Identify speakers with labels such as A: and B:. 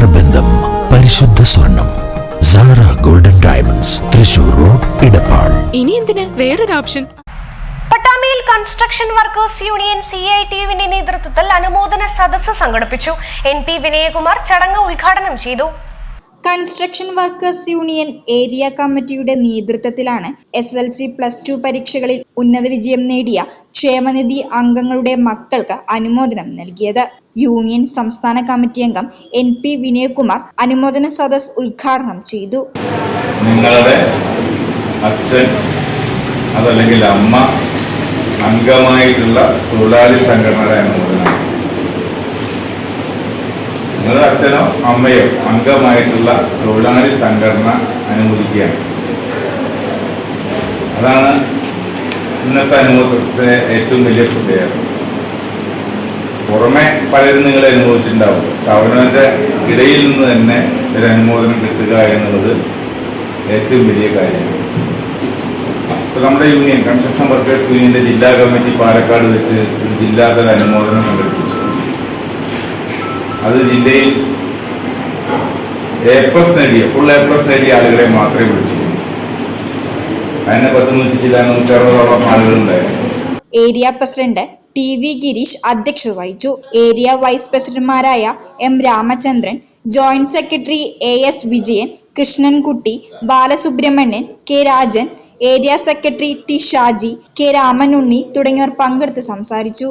A: നേത്രബന്ധം പരിശുദ്ധ സ്വർണം Sara golden diamonds Thrissur road Edappal.
B: ഇനി എന്തിന്? വേറൊരു option
C: പട്ടാമ്പിയിൽ construction workers union C I T യുവിന്റെ നേതൃത്വത്തിൽ അനുമോദന സദസ്സ് സംഘടിപ്പിച്ചു. എൻ പി വിനയകുമാർ ചടങ്ങ് ഉദ്ഘാടനം ചെയ്തു.
D: കൺസ്ട്രക്ഷൻ വർക്കേഴ്സ് യൂണിയൻ ഏരിയ കമ്മിറ്റിയുടെ നേതൃത്വത്തിലാണ് S L C plus two പരീക്ഷകളിൽ ഉന്നത വിജയം നേടിയ ക്ഷേമനിധി അംഗങ്ങളുടെ മക്കൾക്ക് അനുമോദനം നൽകിയത്. യൂണിയൻ സംസ്ഥാന കമ്മിറ്റി അംഗം എൻ പി വിനയകുമാർ അനുമോദന സദസ് ഉദ്ഘാടനം ചെയ്തു.
E: നിങ്ങളുടെ അച്ഛൻ അതല്ലെങ്കിൽ അമ്മ അംഗമായിട്ടുള്ള തൊഴിലാളി സംഘടനയുടെ അനുമോദനം. നിങ്ങളുടെ അച്ഛനോ അമ്മയോ അംഗമായിട്ടുള്ള തൊഴിലാളി സംഘടന അനുമോദിക്കുകയാണ്. അതാണ് ഇന്നത്തെ അനുമോദനത്തിലെ ഏറ്റവും വലിയ പ്രത്യേകത. പുറമെ പലരും നിങ്ങളെ അനുഭവിച്ചിട്ടുണ്ടാവും. അവനവന്റെ ഇടയിൽ നിന്ന് തന്നെ ഒരു അനുമോദനം കിട്ടുക എന്നുള്ളത് ഏറ്റവും വലിയ കാര്യമാണ് ഇപ്പോൾ നമ്മുടെ യൂണിയൻ കൺസ്ട്രക്ഷൻ വർക്കേഴ്സ് യൂണിയന്റെ ജില്ലാ കമ്മിറ്റി പാലക്കാട് വെച്ച് ഒരു ജില്ലാതല അനുമോദനം സംഘടിപ്പിച്ചു. അത് ജില്ലയിൽ എ പ്ലസ് നേടിയ ഫുൾ എ പ്ലസ് നേടിയ ആളുകളെ മാത്രമേ വിളിച്ചുള്ളൂ അതിനെ പത്ത് നൂറ്റി ചില നൂറ്റി അറുപതോളം ആളുകളുണ്ടായിരുന്നു.
D: Area president T V Girish അധ്യക്ഷത വഹിച്ചു. ഏരിയ വൈസ് പ്രസിഡന്റുമാരായ M Ramachandran joint secretary A S Vijayan Krishnankutty Balasubramanian K Rajan area secretary T Shaji K Ramanunni തുടങ്ങിയവർ പങ്കെടുത്ത് സംസാരിച്ചു.